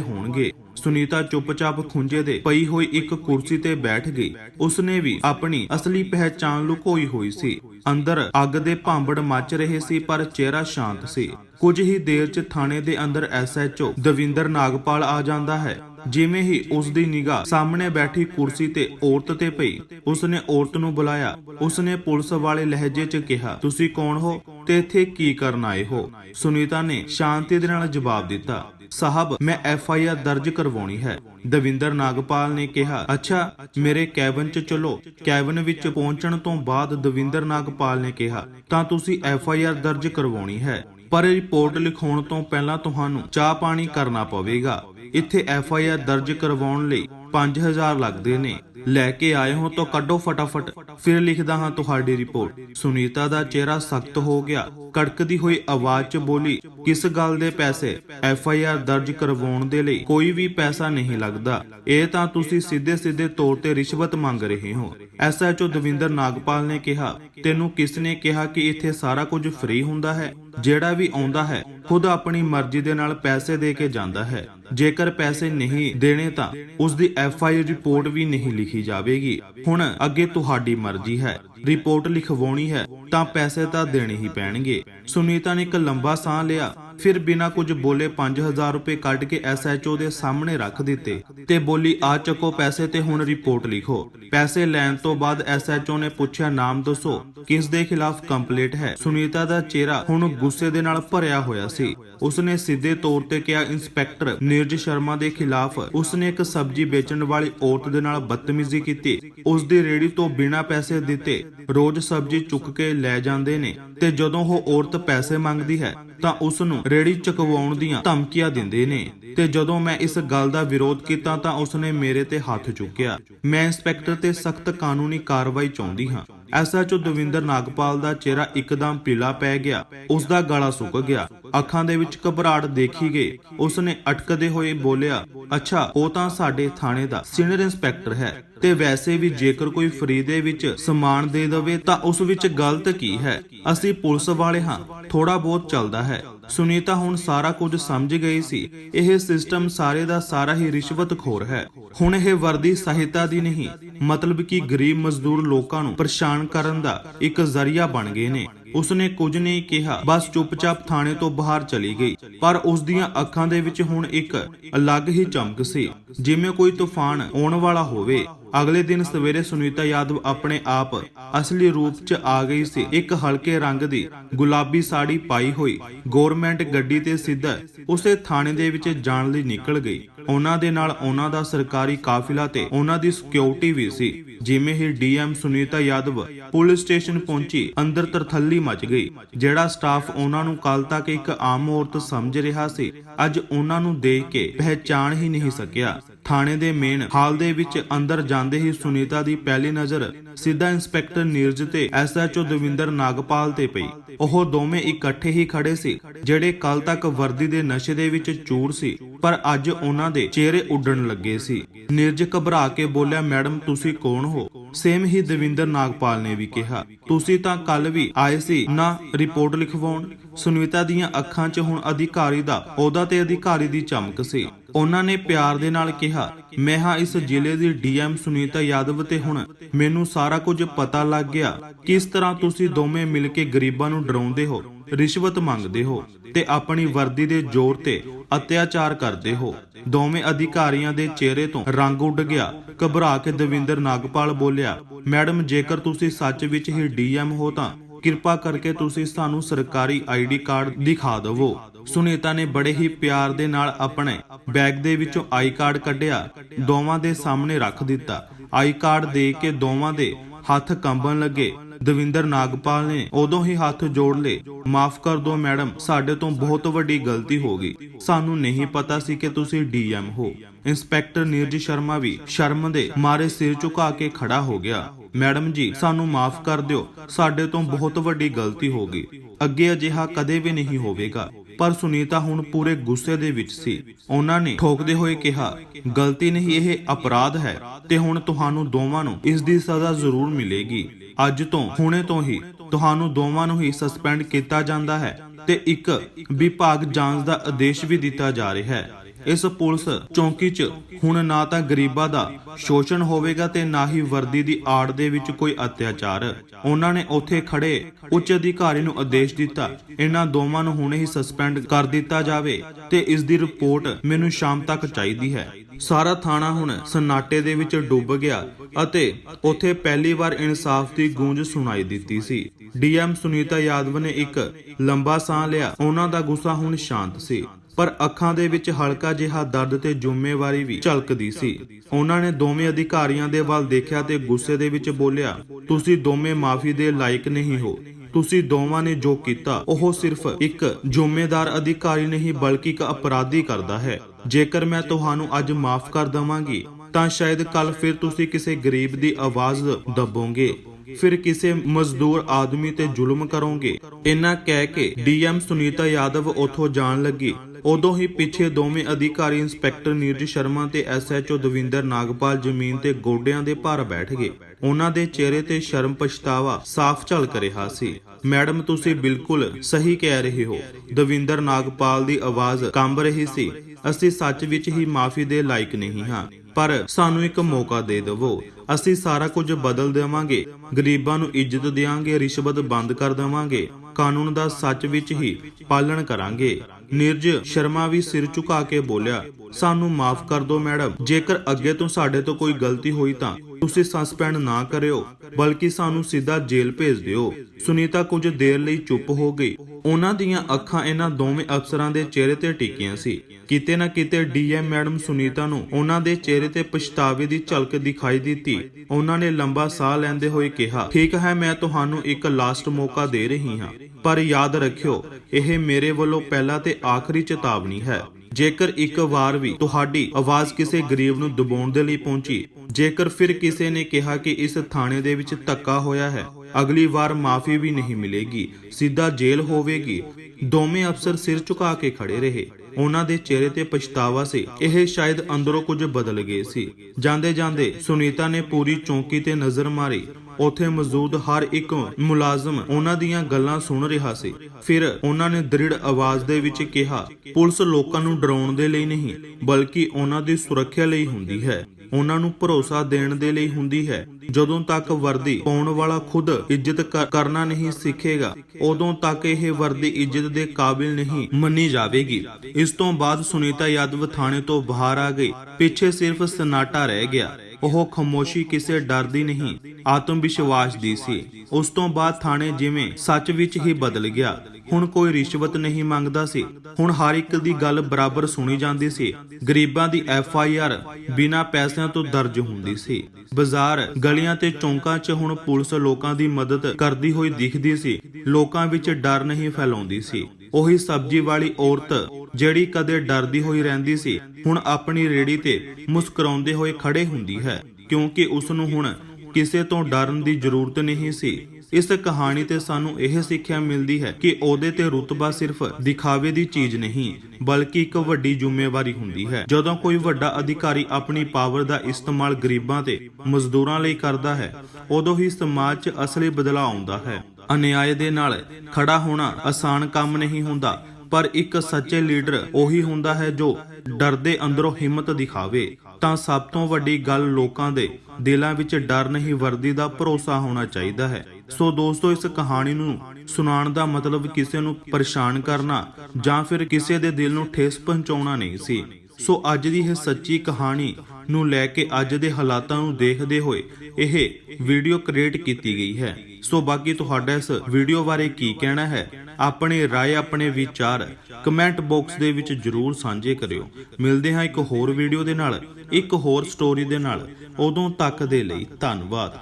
ਹੋਣਗੇ। ਸੁਨੀਤਾ ਚੁੱਪਚਾਪ ਖੁੰਝੇ ਦੇ ਪਈ ਹੋਈ ਇੱਕ ਕੁਰਸੀ ਤੇ ਬੈਠ ਗਈ। ਉਸਨੇ ਵੀ ਆਪਣੀ ਅਸਲੀ ਪਹਿਚਾਣ ਲੁਕੋਈ ਹੋਈ ਸੀ। ਅੰਦਰ ਅੱਗ ਦੇ ਭਾਂਬੜ ਮੱਚ ਰਹੇ ਸੀ, ਪਰ ਚਿਹਰਾ ਸ਼ਾਂਤ ਸੀ। ਕੁਝ ਹੀ ਦੇਰ 'ਚ ਥਾਣੇ ਦੇ ਅੰਦਰ ਐਸਐਚਓ ਦਵਿੰਦਰ ਨਾਗਪਾਲ ਆ ਜਾਂਦਾ ਹੈ। ਜਿਵੇਂ ਹੀ ਉਸ ਦੀ ਨਿਗਾਹ ਸਾਹਮਣੇ ਬੈਠੀ ਕੁਰਸੀ ਤੇ ਔਰਤ ਤੇ ਪਈ, ਉਸਨੇ ਔਰਤ ਨੂੰ ਬੁਲਾਇਆ। ਉਸਨੇ ਪੁਲਿਸ ਵਾਲੇ ਲਹਿਜੇ 'ਚ ਕਿਹਾ, ਤੁਸੀਂ ਕੌਣ ਹੋ ਤੇ ਇੱਥੇ ਕੀ ਕਰਨ ਆਏ ਹੋ? ਸੁਨੀਤਾ ਨੇ ਸ਼ਾਂਤੀ ਦੇ ਨਾਲ ਜਵਾਬ ਦਿੱਤਾ, ਸਾਹਿਬ, ਮੈਂ ਐਫ ਆਈ ਆਰ ਦਰਜ ਕਰਵਾਉਣੀ ਹੈ। ਦਵਿੰਦਰ ਨਾਗਪਾਲ ਨੇ ਕਿਹਾ, ਅੱਛਾ, ਮੇਰੇ ਕੈਬਨ 'ਚ ਚਲੋ। ਕੈਬਨ ਵਿੱਚ ਪਹੁੰਚਣ ਤੋਂ ਬਾਅਦ ਦਵਿੰਦਰ ਨਾਗਪਾਲ ਨੇ ਕਿਹਾ, ਤਾਂ ਤੁਸੀਂ ਐਫ ਆਈ ਆਰ ਦਰਜ ਕਰਵਾਉਣੀ ਹੈ, ਪਰ ਰਿਪੋਰਟ ਲਿਖਾਉਣ ਤੋਂ ਪਹਿਲਾਂ ਤੁਹਾਨੂੰ ਚਾਹ ਪਾਣੀ ਕਰਨਾ ਪਵੇਗਾ। ਇੱਥੇ ਐਫ ਆਈ ਆਰ ਦਰਜ ਕਰਵਾਉਣ ਲਈ 5000 ਲੱਗਦੇ ਨੇ। ਲੈ ਕੇ ਆਏ ਹੋ ਤਾਂ ਕੱਢੋ ਫਟਾਫਟ। ਫਿਰ ਲਿਖਦਾ ਹਾਂ ਤੁਹਾਡੀ ਰਿਪੋਰਟ। ਸੁਨੀਤਾ ਦਾ ਚਿਹਰਾ ਸਖਤ ਹੋ ਗਿਆ। ਕੜਕਦੀ ਹੋਈ ਆਵਾਜ਼ 'ਚ ਬੋਲੀ, ਕਿਸ ਗੱਲ ਦੇ ਪੈਸੇ ਐਫ ਆਈ ਆਰ ਦਰਜ ਕਰਵਾਉਣ ਦੇ ਲਈ ਕੋਈ ਵੀ ਪੈਸਾ ਨਹੀਂ ਲੱਗਦਾ? ਇਹ ਤਾਂ ਤੁਸੀਂ ਸਿੱਧੇ ਸਿੱਧੇ ਤੌਰ ਤੇ ਰਿਸ਼ਵਤ ਮੰਗ ਰਹੇ ਹੋ। S H O Davinder Nagpal ਨੇ ਕਿਹਾ, ਤੈਨੂੰ ਕਿਸ ਨੇ ਕਿਹਾ ਕਿ ਇੱਥੇ ਸਾਰਾ ਕੁਝ ਫ੍ਰੀ ਹੁੰਦਾ ਹੈ? ਜਿਹੜਾ ਵੀ ਆਉਂਦਾ ਹੈ, ਖੁਦ ਆਪਣੀ ਮਰਜ਼ੀ ਦੇ ਨਾਲ ਪੈਸੇ ਦੇ ਕੇ ਜਾਂਦਾ ਹੈ। ਜੇਕਰ ਪੈਸੇ ਨਹੀਂ ਦੇਣੇ ਤਾਂ ਉਸ ਦੀ ਐਫ ਆਈ ਆਰ ਰਿਪੋਰਟ ਵੀ ਨਹੀਂ ਲਿਖੀ ਜਾਵੇਗੀ। ਹੁਣ ਅੱਗੇ ਤੁਹਾਡੀ ਮਰਜ਼ੀ ਹੈ। ਰਿਪੋਰਟ ਲਿਖਵਾਉਣੀ ਹੈ ਤਾਂ ਪੈਸੇ ਤਾਂ ਦੇਣੇ ਹੀ ਪੈਣਗੇ। ਸੁਨੀਤਾ ਨੇ ਇੱਕ ਲੰਬਾ ਸਾਹ ਲਿਆ। ਫਿਰ ਬਿਨਾਂ ਕੁਝ ਬੋਲੇ 5000 ਰੁਪਏ ਕੱਢ ਕੇ ਐਸਐਚਓ ਦੇ ਸਾਹਮਣੇ ਰੱਖ ਦਿੱਤੇ ਤੇ ਬੋਲੀ, ਆ ਚੱਕੋ ਪੈਸੇ ਤੇ ਹੁਣ ਰਿਪੋਰਟ ਲਿਖੋ। ਪੈਸੇ ਲੈਣ ਤੋਂ ਬਾਅਦ ਐਸਐਚਓ ਨੇ ਪੁੱਛਿਆ, ਨਾਮ ਦੱਸੋ? ਕਿਸ ਦੇ ਖਿਲਾਫ ਕੰਪਲੇਂਟ ਹੈ? ਸੁਨੀਤਾ ਦਾ ਚਿਹਰਾ ਹੁਣ ਗੁੱਸੇ ਦੇ ਨਾਲ ਭਰਿਆ ਹੋਇਆ ਸੀ। ਉਸਨੇ ਸਿੱਧੇ ਤੌਰ ਤੇ ਕਿਹਾ, ਇੰਸਪੈਕਟਰ ਨੀਰਜ ਸ਼ਰਮਾ ਦੇ ਖਿਲਾਫ ਉਸਨੇ ਇੱਕ ਸਬਜ਼ੀ ਵੇਚਣ ਵਾਲੀ ਔਰਤ ਦੇ ਨਾਲ ਬਦਤਮੀਜ਼ੀ ਕੀਤੀ। ਉਸ ਦੀ ਰੇੜੀ ਤੋਂ ਬਿਨਾਂ ਪੈਸੇ ਦਿੱਤੇ। ਰੋਜ਼ ਸਬਜ਼ੀ ਚੁੱਕ ਕੇ ਲੈ ਜਾਂਦੇ ਨੇ ਤੇ ਜਦੋਂ ਉਹ ਔਰਤ ਪੈਸੇ ਮੰਗਦੀ ਹੈ ਤਾਂ ਉਸ ਨੂੰ ਰੇੜੀ ਚੁਕਵਾਉਣ ਦੀਆਂ ਧਮਕੀਆਂ ਦਿੰਦੇ ਨੇ। ਤੇ ਜਦੋਂ ਮੈਂ ਇਸ ਗੱਲ ਦਾ ਵਿਰੋਧ ਕੀਤਾ ਤਾਂ ਉਸਨੇ ਮੇਰੇ ਤੇ ਹੱਥ ਚੁੱਕਿਆ। ਮੈਂ ਇੰਸਪੈਕਟਰ ਤੇ ਸਖਤ ਕਾਨੂੰਨੀ ਕਾਰਵਾਈ ਚਾਹੁੰਦੀ ਹਾਂ। ਐਸਐਚਓ ਦਵਿੰਦਰ ਨਾਗਪਾਲ ਦਾ ਚਿਹਰਾ ਇੱਕਦਮ ਪੀਲਾ ਪੈ ਗਿਆ। ਉਸ ਦਾ ਗਲਾ ਸੁੱਕ ਗਿਆ। ਅੱਖਾਂ ਦੇ ਵਿੱਚ ਘਬਰਾਹਟ ਦੇਖੀ ਗਈ। ਉਸਨੇ ਅਟਕਦੇ ਹੋਏ ਬੋਲਿਆ, ਅੱਛਾ, ਉਹ ਤਾਂ ਸਾਡੇ ਥਾਣੇ ਦਾ ਸੀਨੀਅਰ ਇੰਸਪੈਕਟਰ ਹੈ ਤੇ ਵੈਸੇ ਵੀ ਜੇਕਰ ਕੋਈ ਫਰੀ ਦੇ ਵਿੱਚ ਸਮਾਨ ਦੇ ਦਵੇ ਤਾਂ ਉਸ ਵਿੱਚ ਗਲਤ ਕੀ ਹੈ? ਅਸੀਂ ਪੁਲਿਸ ਵਾਲੇ ਹਾਂ ਥੋੜਾ ਬਹੁਤ ਚੱਲਦਾ ਹੈ। ਸੁਨੀਤਾ ਹੁਣ ਸਾਰਾ ਕੁਝ ਸਮਝ ਗਈ ਸੀ। ਇਹ ਸਿਸਟਮ ਸਾਰੇ ਦਾ ਸਾਰਾ ਹੀ ਰਿਸ਼ਵਤਖੋਰ ਹੈ। ਹੁਣ ਇਹ ਵਰਦੀ ਸਹਾਇਤਾ ਦੀ ਨਹੀਂ, ਮਤਲਬ ਕਿ ਗਰੀਬ ਮਜ਼ਦੂਰ ਲੋਕਾਂ ਨੂੰ ਪਰੇਸ਼ਾਨ ਕਰਨ ਦਾ ਇੱਕ ਜ਼ਰੀਆ ਬਣ ਗਏ ਨੇ। ਉਸਨੇ ਕੁਝ ਨਹੀਂ ਕਿਹਾ। ਬਸ ਚੁੱਪਚਾਪ ਥਾਣੇ ਤੋਂ ਬਾਹਰ ਚਲੀ ਗਈ। ਪਰ ਉਸ ਦੀਆਂ ਅੱਖਾਂ ਦੇ ਵਿੱਚ ਹੁਣ ਇੱਕ ਅਲੱਗ ਹੀ ਚਮਕ ਸੀ। ਜਿਵੇਂ ਕੋਈ ਤੂਫਾਨ ਆਉਣ ਵਾਲਾ ਹੋਵੇ। ਅਗਲੇ ਦਿਨ ਸਵੇਰੇ ਸੁਨੀਤਾ ਯਾਦਵ ਆਪਣੇ ਆਪ ਅਸਲੀ ਰੂਪ 'ਚ ਆ ਗਈ ਸੀ। ਇੱਕ ਹਲਕੇ ਰੰਗ ਦੀ ਗੁਲਾਬੀ ਸਾੜੀ ਪਾਈ ਹੋਈ। ਗਵਰਨਮੈਂਟ ਗੱਡੀ ਤੇ ਸਿੱਧਾ ਉਸੇ ਥਾਣੇ ਦੇ ਵਿੱਚ ਜਾਣ ਲਈ ਨਿਕਲ ਗਈ। ਉਹਨਾਂ ਦੇ ਨਾਲ ਉਹਨਾਂ ਦਾ ਸਰਕਾਰੀ ਕਾਫਿਲਾ ਤੇ ਉਹਨਾਂ ਦੀ ਸਿਕਿਉਰਿਟੀ ਵੀ ਸੀ। ਜਿਵੇਂ ਹੀ DM Sunita Yadav police station ਪਹੁੰਚੀ, ਅੰਦਰ ਤਰਥੱਲੀ ਮਚ ਗਈ, ਜਿਹੜਾ ਸਟਾਫ ਉਹਨਾਂ ਨੂੰ ਕੱਲ ਤੱਕ ਇੱਕ ਆਮ ਔਰਤ ਸਮਝ ਰਿਹਾ ਸੀ। ਅੱਜ ਉਹਨਾਂ ਨੂੰ ਦੇਖ ਕੇ ਪਹਿਚਾਣ ਹੀ ਨਹੀਂ ਸਕਿਆ। ਥਾਣੇ ਦੇ ਮੇਨ ਹਾਲ ਦੇ ਵਿੱਚ ਅੰਦਰ ਜਾਂਦੇ ਹੀ ਸੁਨੀਤਾ ਦੀ ਪਹਿਲੀ ਨਜ਼ਰ ਸਿੱਧਾ ਇੰਸਪੈਕਟਰ ਨੀਰਜ ਤੇ ਐਸਐਚਓ ਦਵਿੰਦਰ ਨਾਗਪਾਲ ਤੇ ਪਈ। ਉਹ ਦੋਵੇਂ ਇਕੱਠੇ ਹੀ ਖੜੇ ਸੀ, ਜਿਹੜੇ ਕੱਲ ਤੱਕ ਵਰਦੀ ਦੇ ਨਸ਼ੇ ਦੇ ਵਿੱਚ ਚੂਰ ਸੀ, ਪਰ ਅੱਜ ਉਹਨਾਂ ਦੇ ਚਿਹਰੇ ਉੱਡਣ ਲੱਗੇ ਸੀ। ਨੀਰਜ ਘਬਰਾ ਕੇ ਬੋਲਿਆ, ਮੈਡਮ, ਤੁਸੀਂ ਕੌਣ ਹੋ? ਸੇਮ ਹੀ ਦਵਿੰਦਰ ਨਾਗਪਾਲ ਨੇ ਵੀ ਕਿਹਾ, ਤੁਸੀਂ ਤਾਂ ਕੱਲ ਵੀ ਆਏ ਸੀ, ਨਾ ਰਿਪੋਰਟ ਲਿਖਵਾਉਣ। ਸੁਨੀਤਾ ਦੀਆਂ ਅੱਖਾਂ 'ਚ ਹੁਣ ਅਧਿਕਾਰੀ ਦਾ, ਉਹਦਾ ਤੇ ਅਧਿਕਾਰੀ ਦੀ ਚਮਕ ਸੀ। ਉਹਨਾਂ ਨੇ ਪਿਆਰ ਦੇ ਨਾਲ ਕਿਹਾ, ਮੈਂ ਹਾਂ ਇਸ ਜ਼ਿਲ੍ਹੇ ਦੀ ਡੀਐਮ ਸੁਨੀਤਾ ਯਾਦਵ ਤੇ ਹੁਣ ਮੈਨੂੰ ਸਾਰਾ ਕੁਝ ਪਤਾ ਲੱਗ ਗਿਆ। ਕਿਸ ਤਰ੍ਹਾਂ ਤੁਸੀਂ ਦੋਵੇਂ ਮਿਲ ਕੇ ਗਰੀਬਾਂ ਨੂੰ ਡਰਾਉਂਦੇ ਹੋ, ਰਿਸ਼ਵਤ ਮੰਗਦੇ ਹੋ ਤੇ ਆਪਣੀ ਵਰਦੀ ਦੇ ਜ਼ੋਰ ਤੇ ਅਤਿਆਚਾਰ ਕਰਦੇ ਹੋ? ਦੋਵੇਂ ਅਧਿਕਾਰੀਆਂ ਦੇ ਚਿਹਰੇ ਤੋਂ ਰੰਗ ਉੱਡ ਗਿਆ। ਘਬਰਾ ਕੇ ਦਵਿੰਦਰ ਨਾਗਪਾਲ ਬੋਲਿਆ, ਮੈਡਮ, ਜੇਕਰ ਤੁਸੀਂ ਸੱਚ ਵਿੱਚ ਹੀ ਡੀਐਮ ਹੋ ਤਾਂ ਕਿਰਪਾ ਕਰਕੇ ਤੁਸੀਂ ਸਾਨੂੰ ਸਰਕਾਰੀ ਆਈਡੀ ਕਾਰਡ ਦਿਖਾ ਦਿਵੋ। ਸੁਨੀਤਾ ਨੇ ਬੜੇ ਹੀ ਪਿਆਰ ਦੇ ਨਾਲ ਆਪਣੇ ਬੈਗ ਦੇ ਵਿੱਚੋਂ ਆਈ ਕਾਰਡ ਕੱਢਿਆ, ਦੋਵਾਂ ਦੇ ਸਾਹਮਣੇ ਰੱਖ ਦਿੱਤਾ। ਆਈ ਕਾਰਡ ਦੇ ਕੇ ਦੋਵਾਂ ਦੇ ਹੱਥ ਕੰਬਣ ਲੱਗੇ। ਦਵਿੰਦਰ ਨਾਗਪਾਲ ਨੇ ਉਦੋਂ ਹੀ ਹੱਥ ਜੋੜ ਲਏ। ਮਾਫ ਕਰ ਦਿਓ ਮੈਡਮ, ਸਾਡੇ ਤੋਂ ਬਹੁਤ ਵੱਡੀ ਗਲਤੀ ਹੋ ਗਈ। ਸਾਨੂੰ ਨਹੀਂ ਪਤਾ ਸੀ ਕਿ ਤੁਸੀਂ ਡੀਐਮ ਹੋ। ਇੰਸਪੈਕਟਰ ਨੀਰਜ ਸ਼ਰਮਾ ਵੀ ਸ਼ਰਮ ਦੇ ਮਾਰੇ ਸਿਰ ਝੁਕਾ ਕੇ ਖੜਾ ਹੋ ਗਿਆ। ਮੈਡਮ ਜੀ, ਸਾਨੂੰ ਮਾਫ ਕਰ ਦਿਓ। ਸਾਡੇ ਤੋਂ ਬਹੁਤ ਵੱਡੀ ਗਲਤੀ ਹੋ ਗਈ। ਅੱਗੇ ਅਜਿਹਾ ਕਦੇ ਵੀ ਨਹੀਂ ਹੋਵੇਗਾ। ਪਰ ਸੁਨੀਤਾ ਹੁਣ ਪੂਰੇ ਗੁੱਸੇ ਦੇ ਵਿੱਚ ਸੀ। ਉਹਨਾਂ ਨੇ ਠੋਕਦੇ ਹੋਏ ਕਿਹਾ, ਗਲਤੀ ਨਹੀਂ, ਇਹ ਅਪਰਾਧ ਹੈ ਤੇ ਹੁਣ ਤੁਹਾਨੂੰ ਦੋਵਾਂ ਨੂੰ ਇਸ ਦੀ ਸਜ਼ਾ ਜ਼ਰੂਰ ਮਿਲੇਗੀ। ਅੱਜ ਤੋਂ ਹੁਣੇ ਤੋਂ ਹੀ ਤੁਹਾਨੂੰ ਦੋਵਾਂ ਨੂੰ ਹੀ ਸਸਪੈਂਡ ਕੀਤਾ ਜਾਂਦਾ ਹੈ ਤੇ ਇੱਕ ਵਿਭਾਗ ਜਾਂਚ ਦਾ ਆਦੇਸ਼ ਵੀ ਦਿੱਤਾ ਜਾ ਰਿਹਾ ਹੈ। ਇਸ ਪੁਲਿਸ ਚੌਂਕੀ 'ਚ ਹੁਣ ਨਾ ਤਾਂ ਗਰੀਬਾਂ ਦਾ ਸ਼ੋਸ਼ਣ ਹੋਵੇਗਾ ਤੇ ਨਾ ਹੀ ਵਰਦੀ ਦੀ ਆੜ ਦੇ ਵਿੱਚ ਕੋਈ ਅਤਿਆਚਾਰ। ਉਹਨਾਂ ਨੇ ਉੱਥੇ ਖੜੇ ਉੱਚ ਅਧਿਕਾਰੀ ਨੂੰ ਆਦੇਸ਼ ਦਿੱਤਾ, ਇਹਨਾਂ ਦੋਵਾਂ ਨੂੰ ਹੁਣੇ ਹੀ ਸਸਪੈਂਡ ਕਰ ਦਿੱਤਾ ਜਾਵੇ ਤੇ ਇਸ ਦੀ ਰਿਪੋਰਟ ਮੈਨੂੰ ਸ਼ਾਮ ਤੱਕ ਚਾਹੀਦੀ ਹੈ। ਸਾਰਾ ਥਾਣਾ ਹੁਣ ਸਨਾਟੇ ਦੇ ਵਿੱਚ ਡੁੱਬ ਗਿਆ ਅਤੇ ਉੱਥੇ ਪਹਿਲੀ ਵਾਰ ਇਨਸਾਫ ਦੀ ਗੂੰਜ ਸੁਣਾਈ ਦਿੱਤੀ ਸੀ। ਡੀਐਮ ਸੁਨੀਤਾ ਯਾਦਵ ਨੇ ਇੱਕ ਲੰਬਾ ਸਾਹ ਲਿਆ। ਉਹਨਾਂ ਦਾ ਗੁੱਸਾ ਹੁਣ ਸ਼ਾਂਤ ਸੀ। ਪਰ ਅੱਖਾਂ ਦੇ ਵਿੱਚ ਹਲਕਾ ਜਿਹਾ ਦਰਦ ਤੇ ਜ਼ਿੰਮੇਵਾਰੀ ਵੀ ਝਲਕਦੀ ਸੀ। ਉਹਨਾਂ ਨੇ ਦੋਵੇਂ ਅਧਿਕਾਰੀਆਂ ਦੇ ਵੱਲ ਦੇਖਿਆ ਤੇ ਗੁੱਸੇ ਦੇ ਵਿੱਚ ਬੋਲਿਆ, ਤੁਸੀਂ ਦੋਵੇਂ ਮਾਫੀ ਦੇ ਲਾਇਕ ਨਹੀਂ ਹੋ। ਤੁਸੀਂ ਦੋਵਾਂ ਨੇ ਜੋ ਕੀਤਾ, ਉਹ ਸਿਰਫ ਇੱਕ ਜ਼ਿੰਮੇਦਾਰ ਅਧਿਕਾਰੀ ਨਹੀਂ, ਬਲਕਿ ਇੱਕ ਅਪਰਾਧੀ ਕਰਦਾ ਹੈ। ਜੇਕਰ ਮੈਂ ਤੁਹਾਨੂੰ ਅੱਜ ਮਾਫ ਕਰ ਦਵਾਂਗੀ, ਤਾਂ ਸ਼ਾਇਦ ਕੱਲ ਫਿਰ ਤੁਸੀਂ ਕਿਸੇ ਗਰੀਬ ਦੀ ਆਵਾਜ਼ ਦੱਬੋਗੇ। ਫਿਰ ਕਿਸੇ ਮਜ਼ਦੂਰ ਆਦਮੀ ਤੇ ਜ਼ੁਲਮ ਕਰੋਗੇ। ਇਹਨਾਂ ਕਹਿ ਕੇ ਡੀਐਮ ਸੁਨੀਤਾ ਯਾਦਵ ਉਥੋਂ ਜਾਣ ਲੱਗੀ। ਉਦੋਂ ਹੀ ਪਿੱਛੇ ਦੋਵੇਂ ਅਧਿਕਾਰੀ ਇੰਸਪੈਕਟਰ ਨੀਰਜ ਸ਼ਰਮਾ ਤੇ ਐਸਐਚਓ ਦਵਿੰਦਰ ਨਾਗਪਾਲ ਜ਼ਮੀਨ ਤੇ ਗੋਡਿਆਂ ਦੇ ਭਾਰ ਬੈਠ ਗਏ। ਉਹਨਾਂ ਦੇ ਚਿਹਰੇ ਤੇ ਸ਼ਰਮ ਪਛਤਾਵਾ ਸਾਫ਼ ਝਲਕ ਰਿਹਾ ਸੀ। ਮੈਡਮ, ਤੁਸੀਂ ਬਿਲਕੁਲ ਸਹੀ ਕਹਿ ਰਹੇ ਹੋ। ਦਵਿੰਦਰ ਨਾਗਪਾਲ ਦੀ ਆਵਾਜ਼ ਕੰਬ ਰਹੀ ਸੀ। ਅਸੀਂ ਸੱਚ ਵਿੱਚ ਹੀ ਮਾਫੀ ਦੇ ਲਾਇਕ ਨਹੀਂ ਹਾਂ। ਪਰ ਸਾਨੂੰ ਇੱਕ ਮੌਕਾ ਦੇ ਦਿਵੋ। ਅਸੀਂ ਸਾਰਾ ਕੁਝ ਬਦਲ ਦੇਵਾਂਗੇ। ਗਰੀਬਾਂ ਨੂੰ ਇੱਜ਼ਤ ਦੇਵਾਂਗੇ ਰਿਸ਼ਵਤ ਬੰਦ ਕਰ ਦੇਵਾਂਗੇ। ਕਾਨੂੰਨ ਦਾ ਸੱਚ ਵਿੱਚ ਹੀ ਪਾਲਣ ਕਰਾਂਗੇ। ਨਿਰਜ ਸ਼ਰਮਾ ਵੀ ਸਿਰ ਝੁਕਾ ਕੇ ਬੋਲਿਆ, ਸਾਨੂੰ ਮਾਫ ਕਰ ਦਿਓ ਮੈਡਮ। ਜੇਕਰ ਅੱਗੇ ਤੋਂ ਸਾਡੇ ਤੋਂ ਕੋਈ ਗਲਤੀ ਹੋਈ ਤਾਂ ਤੁਸੀਂ ਸਸਪੈਂਡ ਨਾ ਕਰਿਓ। ਬਲਕਿ ਸਾਨੂੰ ਸਿੱਧਾ ਜੇਲ੍ਹ ਭੇਜ ਦਿਓ। ਸੁਨੀਤਾ ਕੁਝ ਦੇਰ ਲਈ ਚੁੱਪ ਹੋ ਗਈ। ਉਹਨਾਂ ਦੀਆਂ ਅੱਖਾਂ ਇਹਨਾਂ ਦੋਵੇਂ ਅਫਸਰਾਂ ਦੇ ਚਿਹਰੇ ਤੇ ਟਿਕੀਆਂ ਸੀ। ਕਿਤੇ ਨਾ ਕਿਤੇ ਡੀਐਮ ਮੈਡਮ ਸੁਨੀਤਾ ਨੂੰ ਉਹਨਾਂ ਦੇ ਚਿਹਰੇ ਤੇ ਪਛਤਾਵੇ ਦੀ ਝਲਕ ਦਿਖਾਈ ਦਿੱਤੀ। ਉਹਨਾਂ ਨੇ ਲੰਬਾ ਸਾਹ ਲੈਂਦੇ ਹੋਏ ਕਿਹਾ, ਠੀਕ ਹੈ, ਮੈਂ ਤੁਹਾਨੂੰ ਇੱਕ ਲਾਸਟ ਮੌਕਾ ਦੇ ਰਹੀ ਹਾਂ। ਪਰ ਯਾਦ ਰੱਖਿਓ, ਇਹ ਮੇਰੇ ਵੱਲੋਂ ਪਹਿਲਾ ਤੇ ਆਖਰੀ ਚੇਤਾਵਨੀ ਹੈ। ਜੇਕਰ ਇੱਕ ਵਾਰ ਵੀ ਤੁਹਾਡੀ ਆਵਾਜ਼ ਕਿਸੇ ਗਰੀਬ ਨੂੰ ਦਬਾਉਣ ਦੇ ਲਈ ਪਹੁੰਚੀ, ਜੇਕਰ ਫਿਰ ਕਿਸੇ ਨੇ ਕਿਹਾ ਕਿ ਇਸ ਥਾਣੇ ਦੇ ਵਿੱਚ ਧੱਕਾ ਹੋਇਆ ਹੈ, ਅਗਲੀ ਵਾਰ ਮਾਫੀ ਵੀ ਨਹੀਂ ਮਿਲੇਗੀ, ਸਿੱਧਾ ਜੇਲ੍ਹ ਹੋਵੇਗੀ। ਦੋਵੇਂ ਅਫਸਰ ਸਿਰ ਝੁਕਾ ਕੇ ਖੜੇ ਰਹੇ। ਉਹਨਾਂ ਦੇ ਚਿਹਰੇ ਤੇ ਪਛਤਾਵਾ ਸੀ। ਇਹ ਸ਼ਾਇਦ ਅੰਦਰੋਂ ਕੁਝ ਬਦਲ ਗਏ ਸੀ। ਜਾਂਦੇ ਜਾਂਦੇ ਸੁਨੀਤਾ ਨੇ ਪੂਰੀ ਚੌਂਕੀ ਤੇ ਨਜ਼ਰ ਮਾਰੀ। ਉੱਥੇ ਮੌਜੂਦ ਹਰ ਇੱਕ ਮੁਲਾਜ਼ਮ ਉਹਨਾਂ ਦੀਆਂ ਗੱਲਾਂ ਸੁਣ ਰਿਹਾ ਸੀ। ਫਿਰ ਉਹਨਾਂ ਨੇ ਦ੍ਰਿੜ ਆਵਾਜ਼ ਦੇ ਵਿੱਚ ਕਿਹਾ, ਪੁਲਿਸ ਲੋਕਾਂ ਨੂੰ ਡਰਾਉਣ ਦੇ ਲਈ ਨਹੀਂ, ਬਲਕਿ ਉਹਨਾਂ ਦੀ ਸੁਰੱਖਿਆ ਲਈ ਹੁੰਦੀ ਹੈ। ਉਹਨਾਂ ਨੂੰ ਭਰੋਸਾ ਦੇਣ ਦੇ ਲਈ ਹੁੰਦੀ ਹੈ। ਜਦੋਂ ਤੱਕ ਵਰਦੀ ਪਾਉਣ ਵਾਲਾ ਖੁਦ ਇੱਜ਼ਤ ਕਰਨਾ ਨਹੀਂ ਸਿੱਖੇਗਾ, ਉਦੋਂ ਤੱਕ ਇਹ ਵਰਦੀ ਇੱਜ਼ਤ ਦੇ ਕਾਬਿਲ ਨਹੀਂ ਮੰਨੀ ਜਾਵੇਗੀ। ਇਸ ਤੋਂ ਬਾਅਦ ਸੁਨੀਤਾ ਯਾਦਵ ਥਾਣੇ ਤੋਂ ਬਾਹਰ ਆ ਗਈ। ਪਿੱਛੇ ਸਿਰਫ ਸਨਾਟਾ ਰਹਿ ਗਿਆ। ਉਹ ਖਾਮੋਸ਼ੀ ਕਿਸੇ ਡਰ ਦੀ ਨਹੀਂ, ਆਤਮ ਵਿਸ਼ਵਾਸ ਦੀ ਸੀ। ਉਸ ਤੋਂ ਬਾਅਦ ਥਾਣੇ ਜਿਵੇਂ ਸੱਚ ਵਿੱਚ ਹੀ ਬਦਲ ਗਿਆ। ਹੁਣ ਕੋਈ ਰਿਸ਼ਵਤ ਨਹੀਂ ਮੰਗਦਾ ਸੀ। ਹੁਣ ਹਰ ਇੱਕ ਦੀ ਗੱਲ ਬਰਾਬਰ ਸੁਣੀ ਜਾਂਦੀ ਸੀ। ਗਰੀਬਾਂ ਦੀ ਐਫ ਆਈ ਆਰ ਬਿਨਾਂ ਪੈਸਿਆਂ ਤੋਂ ਦਰਜ ਹੁੰਦੀ ਸੀ। ਬਾਜ਼ਾਰ ਗਲੀਆਂ ਤੇ ਚੌਂਕਾਂ 'ਚ ਹੁਣ ਪੁਲਿਸ ਲੋਕਾਂ ਦੀ ਮਦਦ ਕਰਦੀ ਹੋਈ ਦਿਖਦੀ ਸੀ। ਲੋਕਾਂ ਵਿੱਚ ਡਰ ਨਹੀਂ ਫੈਲਾਉਂਦੀ ਸੀ। ਉਹੀ ਸਬਜ਼ੀ ਵਾਲੀ ਔਰਤ ਜਿਹੜੀ ਕਦੇ ਡਰਦੀ ਹੋਈ ਰਹਿੰਦੀ ਸੀ, ਹੁਣ ਆਪਣੀ ਰੇੜੀ ਤੇ ਮੁਸਕਰਾਉਂਦੇ ਹੋਏ ਖੜੇ ਹੁੰਦੀ ਹੈ, ਕਿਉਂਕਿ ਉਸ ਨੂੰ ਹੁਣ ਕਿਸੇ ਤੋਂ ਡਰਨ ਦੀ ਜ਼ਰੂਰਤ ਨਹੀਂ ਸੀ। ਇਸ ਕਹਾਣੀ ਤੇ ਸਾਨੂੰ ਇਹ ਸਿੱਖਿਆ ਮਿਲਦੀ ਹੈ ਕਿ ਉਹਦੇ ਤੇ ਰੁਤਬਾ ਸਿਰਫ ਦਿਖਾਵੇ ਦੀ ਚੀਜ਼ ਨਹੀਂ, ਬਲਕਿ ਇੱਕ ਵੱਡੀ ਜ਼ਿੰਮੇਵਾਰੀ ਹੁੰਦੀ ਹੈ। ਜਦੋਂ ਕੋਈ ਵੱਡਾ ਅਧਿਕਾਰੀ ਆਪਣੀ ਪਾਵਰ ਦਾ ਇਸਤੇਮਾਲ ਗਰੀਬਾਂ ਤੇ ਮਜ਼ਦੂਰਾਂ ਲਈ ਕਰਦਾ ਹੈ, ਉਦੋਂ ਹੀ ਸਮਾਜ 'ਚ ਅਸਲੀ ਬਦਲਾਅ ਆਉਂਦਾ ਹੈ। ਅਨਿਆਏ ਦੇ ਨਾਲ ਖੜਾ ਹੋਣਾ ਆਸਾਨ ਕੰਮ ਨਹੀਂ ਹੁੰਦਾ ਪਰ ਇੱਕ ਸੱਚੇ ਲੀਡਰ ਉਹੀ ਹੁੰਦਾ ਹੈ ਜੋ ਡਰਦੇ ਅੰਦਰੋਂ ਹਿੰਮਤ ਦਿਖਾਵੇ। ਤਾਂ ਸਭ ਤੋਂ ਵੱਡੀ ਗੱਲ ਲੋਕਾਂ ਦੇ ਦਿਲਾਂ ਵਿੱਚ ਡਰ ਨਹੀਂ, ਵਰਦੀ ਦਾ ਭਰੋਸਾ ਹੋਣਾ ਚਾਹੀਦਾ ਹੈ। ਸੋ ਦੋਸਤੋ, ਇਸ ਕਹਾਣੀ ਨੂੰ ਸੁਣਾਉਣ ਦਾ ਮਤਲਬ ਕਿਸੇ ਨੂੰ ਪਰੇਸ਼ਾਨ ਕਰਨਾ ਜਾਂ ਫਿਰ ਕਿਸੇ ਦੇ ਦਿਲ ਨੂੰ ਠੇਸ ਪਹੁੰਚਾਉਣਾ ਨਹੀਂ ਸੀ। ਸੋ ਅੱਜ ਦੀ ਇਹ ਸੱਚੀ ਕਹਾਣੀ ਨੂੰ ਲੈ ਕੇ ਅੱਜ ਦੇ ਹਾਲਾਤਾਂ ਨੂੰ ਦੇਖਦੇ ਹੋਏ ਇਹ ਵੀਡੀਓ ਕ੍ਰੀਏਟ ਕੀਤੀ ਗਈ ਹੈ ਸੋ ਬਾਕੀ ਤੁਹਾਡਾ ਇਸ ਵੀਡੀਓ ਬਾਰੇ ਕੀ ਕਹਿਣਾ ਹੈ ਆਪਣੇ رائے ਆਪਣੇ ਵਿਚਾਰ ਕਮੈਂਟ ਬਾਕਸ ਦੇ ਵਿੱਚ ਜਰੂਰ ਸਾਂਝੇ ਕਰਿਓ ਮਿਲਦੇ ਹਾਂ ਇੱਕ ਹੋਰ ਵੀਡੀਓ ਦੇ ਨਾਲ ਇੱਕ ਹੋਰ ਸਟੋਰੀ ਦੇ ਨਾਲ ਉਦੋਂ ਤੱਕ ਦੇ ਲਈ ਧੰਨਵਾਦ